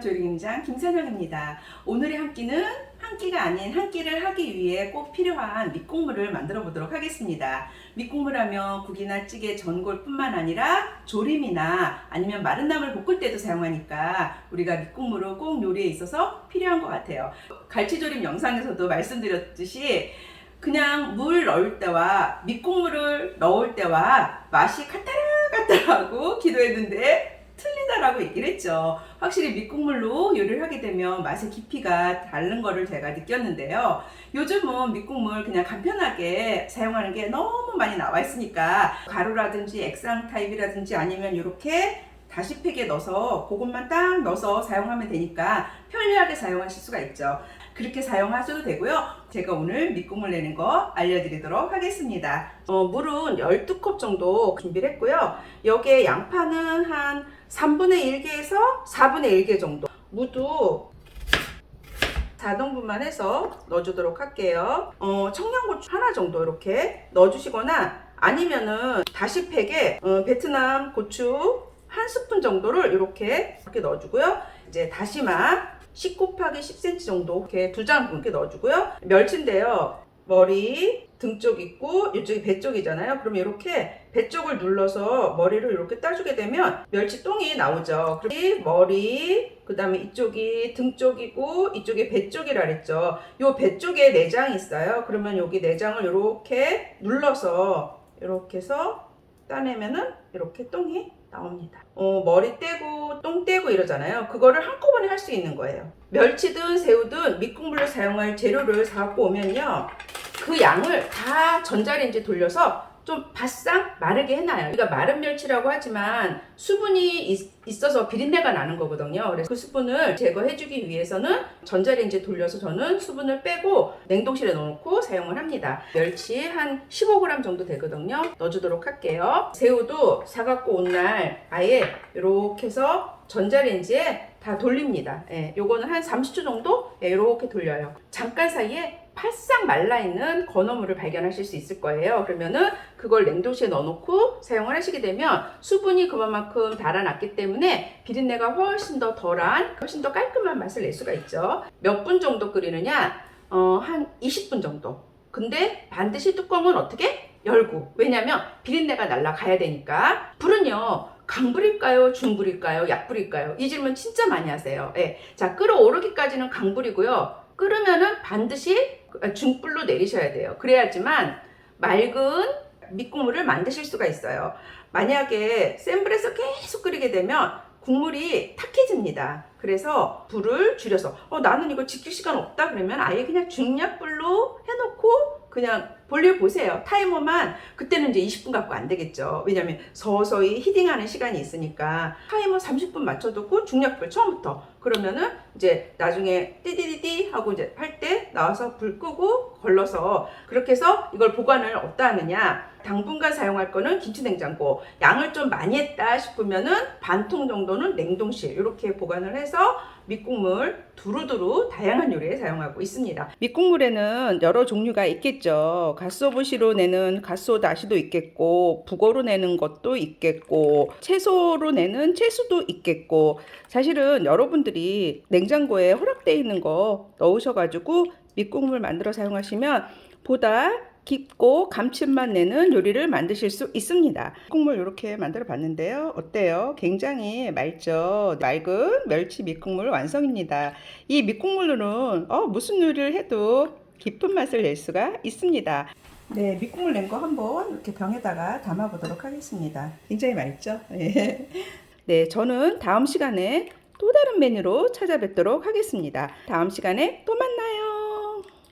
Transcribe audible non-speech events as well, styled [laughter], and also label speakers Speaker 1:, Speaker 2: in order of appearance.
Speaker 1: 조리공장 김선영입니다. 오늘의 한 끼는 한 끼가 아닌 한 끼를 하기 위해 꼭 필요한 밑국물을 만들어 보도록 하겠습니다. 밑국물 하면 국이나 찌개, 전골뿐만 아니라 조림이나 아니면 마른 나물 볶을 때도 사용하니까 우리가 밑국물은 꼭 요리에 있어서 필요한 것 같아요. 갈치조림 영상에서도 말씀드렸듯이 그냥 물 넣을 때와 밑국물을 넣을 때와 맛이 카타라카타라고 기도했는데 틀리다라고 얘기를 했죠. 확실히 밑국물로 요리를 하게 되면 맛의 깊이가 다른 거를 제가 느꼈는데요. 요즘은 밑국물 그냥 간편하게 사용하는 게 너무 많이 나와 있으니까 가루라든지 액상 타입이라든지 아니면 이렇게 다시 팩에 넣어서 그것만 딱 넣어서 사용하면 되니까 편리하게 사용하실 수가 있죠. 그렇게 사용하셔도 되고요. 제가 오늘 밑국물 내는 거 알려드리도록 하겠습니다. 어, 물은 12컵 정도 준비를 했고요. 여기에 양파는 한 3분의 1개에서 4분의 1개 정도. 무도 4등분만 해서 넣어주도록 할게요. 어, 청양고추 하나 정도 이렇게 넣어주시거나 아니면은 다시팩에 어, 베트남 고추 한 스푼 정도를 이렇게 이렇게 넣어주고요. 이제 다시마 10 곱하기 10cm 정도 이렇게 두장 이렇게 넣어주고요. 멸치인데요. 머리 등 쪽 있고 이쪽이 배 쪽이잖아요. 그럼 이렇게 배 쪽을 눌러서 머리를 이렇게 따주게 되면 멸치 똥이 나오죠. 그리고 머리 그 다음에 이쪽이 등 쪽이고 이쪽이 배 쪽이라 그랬죠. 요 배 쪽에 내장이 있어요. 그러면 여기 내장을 이렇게 눌러서 이렇게 해서 따내면은 이렇게 똥이 나옵니다. 어, 머리 떼고 똥 떼고 이러잖아요. 그거를 한꺼번에 할 수 있는 거예요. 멸치든 새우든 밑국물로 사용할 재료를 사갖고 오면요. 그 양을 다 전자레인지 돌려서 좀 바싹 마르게 해놔요. 우리가 마른 멸치라고 하지만 수분이 있, 어서 비린내가 나는 거거든요. 그래서 그 수분을 제거해주기 위해서는 전자레인지 돌려서 저는 수분을 빼고 냉동실에 넣어놓고 사용을 합니다. 멸치 한 15g 정도 되거든요. 넣어주도록 할게요. 새우도 사갖고 온 날 아예 이렇게 해서 전자레인지에 다 돌립니다. 예, 요거는 한 30초 정도 예, 이렇게 돌려요. 잠깐 사이에 팔싹 말라있는 건어물을 발견하실 수 있을 거예요. 그러면은 그걸 냉동실에 넣어놓고 사용을 하시게 되면 수분이 그만큼 달아났기 때문에 비린내가 훨씬 더 덜한, 훨씬 더 깔끔한 맛을 낼 수가 있죠. 몇 분 정도 끓이느냐? 어, 한 20분 정도. 근데 반드시 뚜껑은 어떻게? 열고. 왜냐면 비린내가 날아가야 되니까. 불은요, 강불일까요? 중불일까요? 약불일까요? 이 질문 진짜 많이 하세요. 예. 자, 끓어오르기까지는 강불이고요. 끓으면은 반드시 중불로 내리셔야 돼요. 그래야지만 맑은 밑국물을 만드실 수가 있어요. 만약에 센 불에서 계속 끓이게 되면 국물이 탁해집니다. 그래서 불을 줄여서 어 나는 이거 지킬 시간 없다 그러면 아예 그냥 중약불로 해놓고 그냥 볼일 보세요. 타이머만 그때는 이제 20분 갖고 안 되겠죠. 왜냐면 서서히 히딩하는 시간이 있으니까 타이머 30분 맞춰두고 중약불 처음부터 그러면은 이제 나중에 띠디디디 하고 이제 할 때 나와서 불 끄고 걸러서 그렇게 해서 이걸 보관을 어디다 하느냐 당분간 사용할 거는 김치냉장고 양을 좀 많이 했다 싶으면은 반통 정도는 냉동실 이렇게 보관을 해서 밑국물 두루두루 다양한 요리에 사용하고 있습니다. 밑국물에는 여러 종류가 있겠죠. 갓소부시로 내는 갓소 다시도 있겠고 북어로 내는 것도 있겠고 채소로 내는 채소도 있겠고 사실은 여러분들이 냉장고에 허락되어 있는 거 넣으셔가지고 밑국물 만들어 사용하시면 보다 깊고 감칠맛 내는 요리를 만드실 수 있습니다. 국물 이렇게 만들어 봤는데요. 어때요? 굉장히 맑죠? 맑은 멸치 밑국물 완성입니다. 이 밑국물로는 어, 무슨 요리를 해도 깊은 맛을 낼 수가 있습니다. 네, 밑국물 낸 거 한번 이렇게 병에다가 담아 보도록 하겠습니다. 굉장히 맑죠? 예. [laughs] 네, 저는 다음 시간에 또 다른 메뉴로 찾아뵙도록 하겠습니다. 다음 시간에 또 만나요.